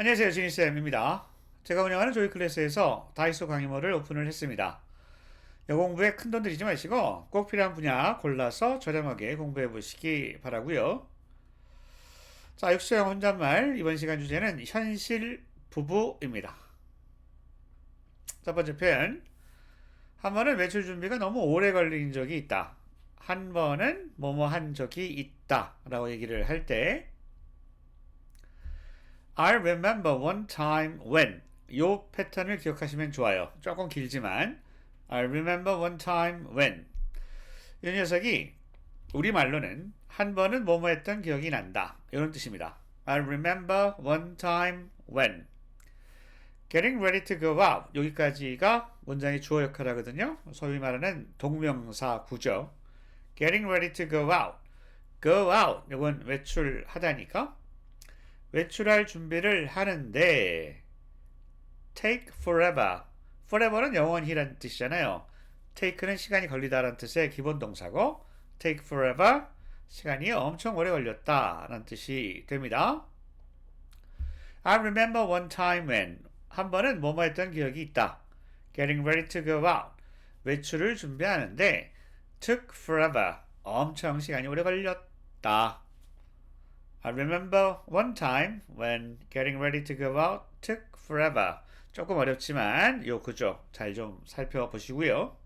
안녕하세요. 지니쌤입니다. 제가 운영하는 조이 클래스에서 다이소 강의모를 오픈을 했습니다. 여공부에 큰 돈 들이지 마시고 꼭 필요한 분야 골라서 저렴하게 공부해 보시기 바라고요. 자, 육수형 혼잣말 이번 시간 주제는 현실 부부입니다. 첫 번째 표현. 한 번은 외출 준비가 너무 오래 걸린 적이 있다. 한 번은 뭐뭐 한 적이 있다. 라고 얘기를 할 때, I remember one time when. 요 패턴을 기억하시면 좋아요. 조금 길지만, I remember one time when. 이 녀석이 우리말로는 한 번은 뭐뭐 했던 기억이 난다. 이런 뜻입니다. I remember one time when. Getting ready to go out. 여기까지가 문장의 주어 역할을 하거든요. 소위 말하는 동명사 구조. Getting ready to go out. Go out. 이건 외출하다니까. 외출할 준비를 하는데 take forever. forever는 영원히란 뜻이잖아요. take는 시간이 걸리다라는 뜻의 기본 동사고 take forever 시간이 엄청 오래 걸렸다라는 뜻이 됩니다. I remember one time when 한 번은 뭐뭐 했던 기억이 있다. Getting ready to go out. 외출을 준비하는데 took forever. 엄청 시간이 오래 걸렸다. I remember one time when getting ready to go out took forever. 조금 어렵지만 요 그죠? 잘 좀 살펴보시고요.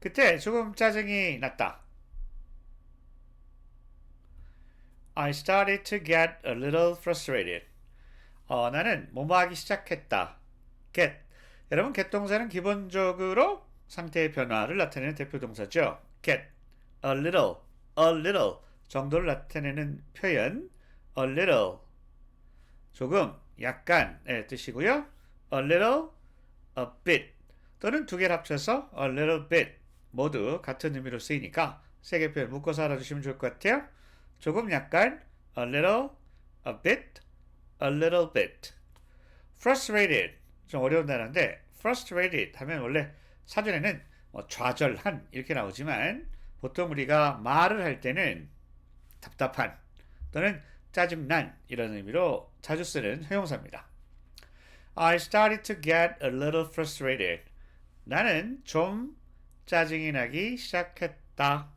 그때 조금 짜증이 났다. I started to get a little frustrated. 어, 나는 뭐뭐 하기 시작했다. get. 여러분, get 동사는 기본적으로 상태의 변화를 나타내는 대표 동사죠. get. a little, a little 정도를 나타내는 표현. a little. 조금, 약간의 뜻이고요. a little, a bit. 또는 두 개를 합쳐서 a little bit. 모두 같은 의미로 쓰이니까 세 개 표현 묶어서 알아두시면 좋을 것 같아요. 조금 약간 a little, a bit, a little bit. frustrated 좀 어려운 단어인데 frustrated 하면 원래 사전에는 뭐 좌절한 이렇게 나오지만 보통 우리가 말을 할 때는 답답한 또는 짜증난 이런 의미로 자주 쓰는 형용사입니다. I started to get a little frustrated. 나는 좀 짜증이 나기 시작했다.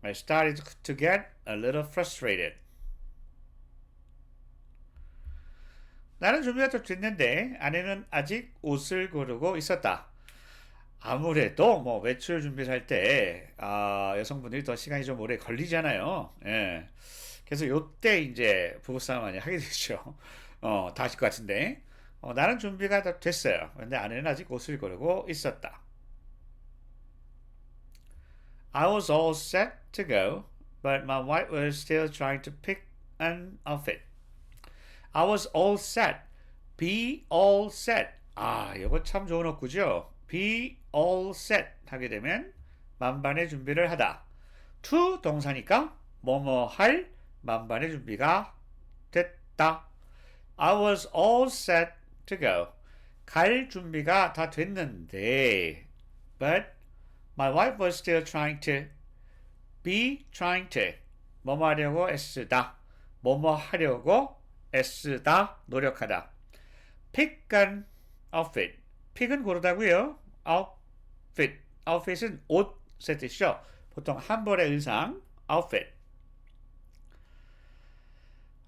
I started to get a little frustrated. 나는 준비가 좀 됐는데 아내는 아직 옷을 고르고 있었다. 아무래도 뭐 외출 준비를 할 때 아, 여성분들이 더 시간이 좀 오래 걸리잖아요. 예. 그래서 요때 이제 부부싸움 많이 하게 되죠. 어, 다 아실 것 같은데. 어, 나는 준비가 다 됐어요. 근데 아내는 아직 옷을 고르고 있었다. I was all set to go, but my wife was still trying to pick an outfit. I was all set. Be all set. 아, 이거 참 좋은 어구죠. Be all set 하게 되면 만반의 준비를 하다. to 동사니까 뭐뭐 할 만반의 준비가 됐다. I was all set to go. 갈 준비가 다 됐는데 but my wife was still trying to be trying to 뭐뭐 하려고 애쓰다. 뭐뭐 하려고 애쓰다, 노력하다. pick an outfit. pick은 고르다고요. Outfit. outfit은 옷의 뜻이죠. 보통 한 벌의 의상, outfit.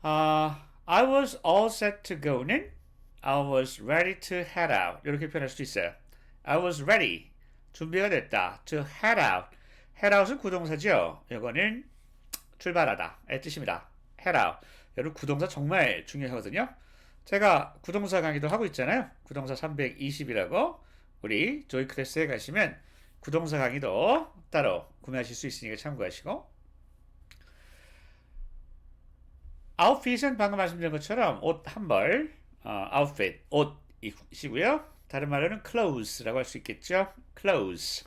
Uh, I was all set to go는 I was ready to head out. 이렇게 표현할 수 있어요. I was ready. 준비가 됐다. To head out. head out은 구동사죠. 이거는 출발하다의 뜻입니다. head out. 여러분 구동사 정말 중요하거든요. 제가 구동사 강의도 하고 있잖아요. 구동사 320이라고 우리 조이 클래스에 가시면 구동사 강의도 따로 구매하실 수 있으니까 참고하시고 아웃핏은 방금 말씀드린 것처럼 옷 한 벌, 어, outfit, 옷이시고요. 다른 말로는 clothes라고 할 수 있겠죠. clothes.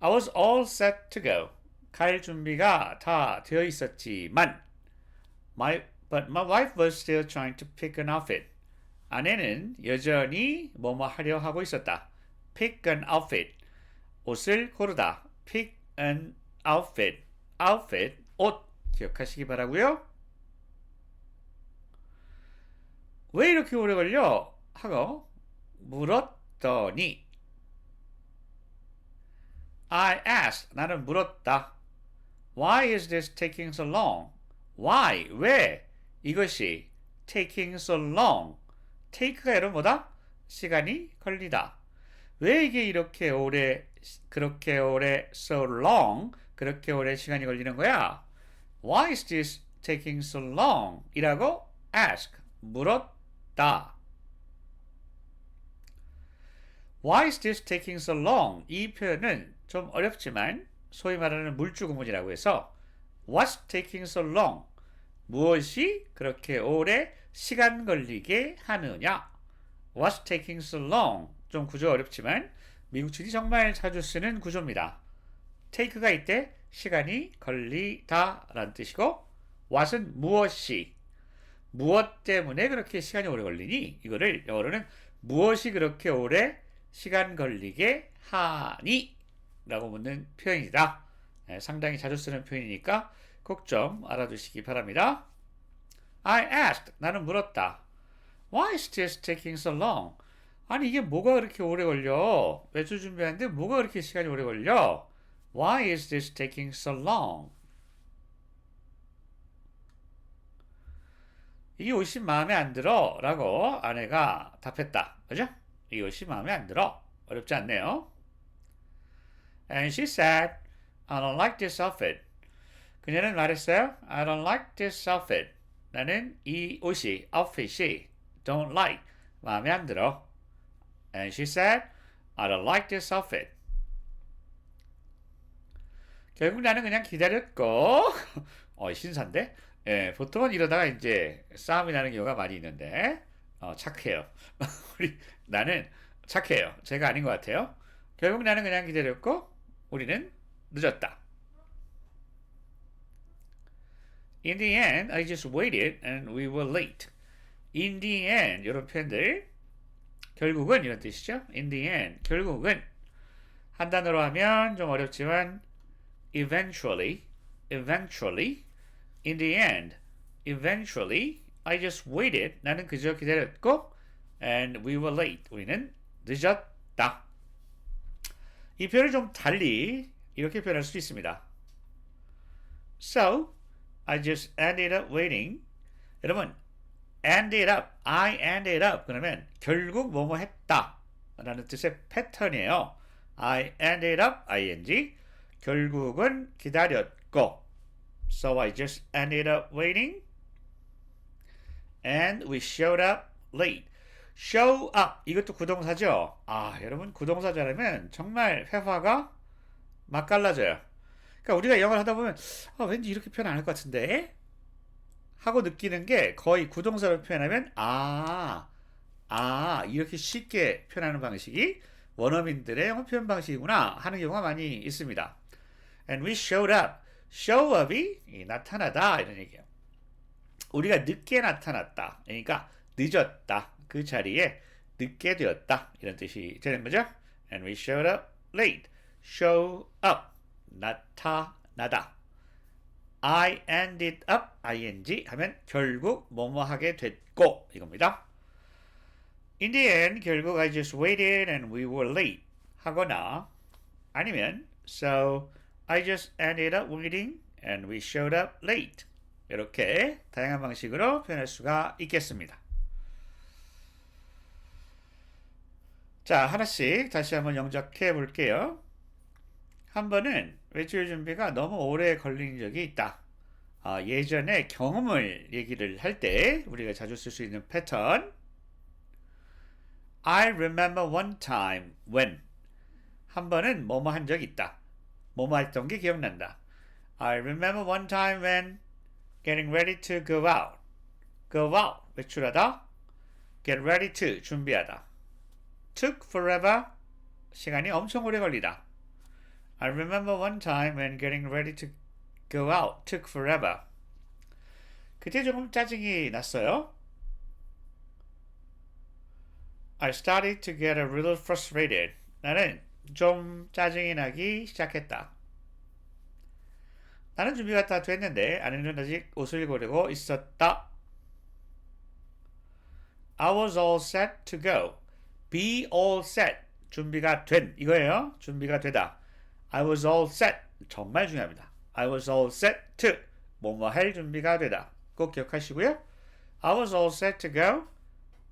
I was all set to go. 갈 준비가 다 되어 있었지만 My, but my wife was still trying to pick an outfit. 아내는 여전히 뭐뭐 하려 하고 있었다. Pick an outfit. 옷을 고르다. Pick an outfit. Outfit. 옷. 기억하시기 바라고요. 왜 이렇게 오래 걸려? 하고 물었더니 I asked. 나는 물었다. Why is this taking so long? Why? 왜? 이것이 taking so long. Take가 여러분 뭐다? 시간이 걸리다. 왜 이게 이렇게 오래 그렇게 오래 so long 그렇게 오래 시간이 걸리는 거야? Why is this taking so long? 이라고 ask 물었다. Why is this taking so long? 이 표현은 좀 어렵지만 소위 말하는 물주구문이라고 해서 What's taking so long? 무엇이 그렇게 오래 시간 걸리게 하느냐? What's taking so long? 좀 구조 어렵지만 미국인이 정말 자주 쓰는 구조입니다. take가 이때 시간이 걸리다 라는 뜻이고 what은 무엇이 무엇 때문에 그렇게 시간이 오래 걸리니 이거를 영어로는 무엇이 그렇게 오래 시간 걸리게 하니 라고 묻는 표현이다. 네, 상당히 자주 쓰는 표현이니까 꼭 좀 알아두시기 바랍니다. I asked. 나는 물었다. Why is this taking so long? 아니 이게 뭐가 그렇게 오래 걸려? 외주 준비하는데 뭐가 그렇게 시간이 오래 걸려? Why is this taking so long? 이 옷이 마음에 안 들어 라고 아내가 답했다. 그죠? 이 옷이 마음에 안 들어. 어렵지 않네요. And she said, I don't like this outfit. 그녀는 말했어요. I don't like this outfit. 나는 이 옷이, outfit이 don't like, 마음에 안 들어. And she said, I don't like this outfit. 결국 나는 그냥 기다렸고, 어, 신사인데? 예, 보통은 이러다가 이제 싸움이 나는 경우가 많이 있는데, 어, 착해요. 우리, 나는 착해요. 제가 아닌 것 같아요. 결국 나는 그냥 기다렸고, 우리는 늦었다. In the end, I just waited and we were late. In the end, 이런 표현들. 결국은 이런 뜻이죠. In the end, 결국은 한 단어로 하면 좀 어렵지만 eventually, eventually, in the end, eventually, I just waited. 나는 그저 기다렸고 and we were late. 우리는 늦었다. 이 표현을 좀 달리 이렇게 표현할 수 있습니다. So, I just ended up waiting. 여러분, ended up, I ended up 그러면 결국 뭐뭐 했다 라는 뜻의 패턴이에요. I ended up, ing 결국은 기다렸고 So I just ended up waiting and we showed up late. show up 이것도 구동사죠. 아 여러분 구동사 잘하면 정말 회화가 맛깔나져요. 그러니까 우리가 영어를 하다 보면 아, 왠지 이렇게 표현 안 할 것 같은데 하고 느끼는 게 거의 구동사로 표현하면 아, 아 이렇게 쉽게 표현하는 방식이 원어민들의 영어 표현 방식이구나 하는 경우가 많이 있습니다. And we showed up. show up이 나타나다 이런 얘기예요. 우리가 늦게 나타났다. 그러니까 늦었다. 그 자리에 늦게 되었다. 이런 뜻이 되는 거죠. And we showed up late. show up. 나타나다. I ended up ing 하면 결국 뭐뭐 하게 됐고 이겁니다. In the end 결국 I just waited and we were late 하거나 아니면 so I just ended up waiting and we showed up late 이렇게 다양한 방식으로 표현할 수가 있겠습니다. 자 하나씩 다시 한번 영작해 볼게요. 한 번은 외출 준비가 너무 오래 걸린 적이 있다. 아, 예전에 경험을 얘기를 할 때 우리가 자주 쓸 수 있는 패턴. I remember one time when 한 번은 뭐뭐 한 적이 있다. 뭐뭐 했던 게 기억난다. I remember one time when getting ready to go out. go out 외출하다. get ready to 준비하다. took forever 시간이 엄청 오래 걸리다. I remember one time when getting ready to go out took forever. 그때 조금 짜증이 났어요. I started to get a little frustrated. 나는 좀 짜증이 나기 시작했다. 나는 준비가 다 됐는데 아내는 아직 옷을 고르고 있었다. I was all set to go. Be all set. 준비가 된 이거예요. 준비가 되다. I was all set. 정말 중요합니다. I was all set to. 뭐뭐 할 준비가 되다. 꼭 기억하시고요. I was all set to go,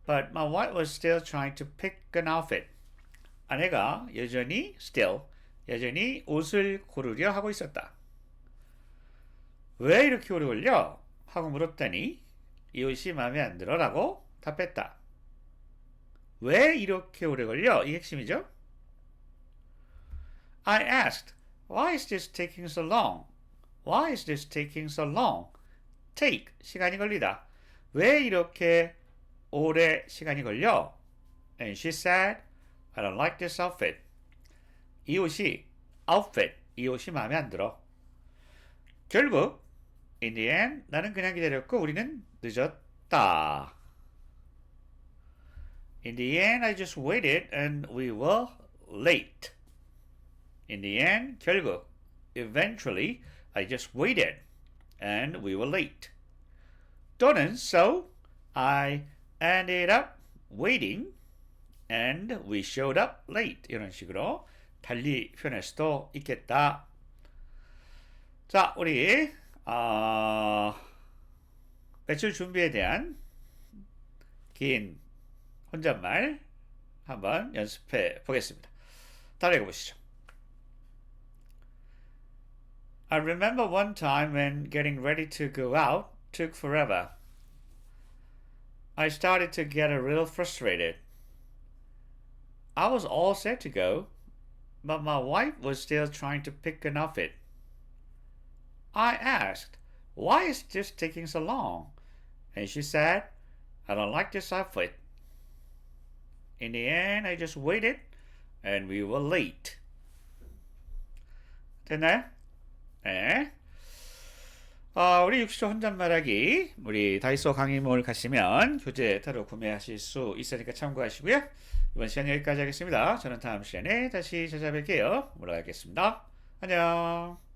but my wife was still trying to pick an outfit. 아내가 여전히 still, 여전히 옷을 고르려 하고 있었다. 왜 이렇게 오래 걸려? 하고 물었더니 이 옷이 마음에 안 들어라고 답했다. 왜 이렇게 오래 걸려? 이 핵심이죠. I asked, why is this taking so long? Why is this taking so long? Take, 시간이 걸리다. 왜 이렇게 오래 시간이 걸려? And she said, I don't like this outfit. 이 옷이 outfit, 이 옷이 마음에 안 들어. 결국 in the end 나는 그냥 기다렸고 우리는 늦었다. In the end I just waited and we were late. In the end 결국 eventually I just waited and we were late. 또는 so I ended up waiting and we showed up late 이런 식으로 달리 표현할 수도 있겠다. 자, 우리 어, 매출 준비에 대한 긴 혼잣말 한번 연습해 보겠습니다. 따라해 보시죠. I remember one time when getting ready to go out took forever. I started to get a little frustrated. I was all set to go, but my wife was still trying to pick an outfit. I asked, Why is this taking so long? And she said, I don't like this outfit. In the end, I just waited and we were late. 真的？ 네. 어, 우리 60초 혼잣말하기 우리 다이소 강의몰 가시면 교재 따로 구매하실 수 있으니까 참고하시고요. 이번 시간 여기까지 하겠습니다. 저는 다음 시간에 다시 찾아뵐게요. 물러가겠습니다. 안녕.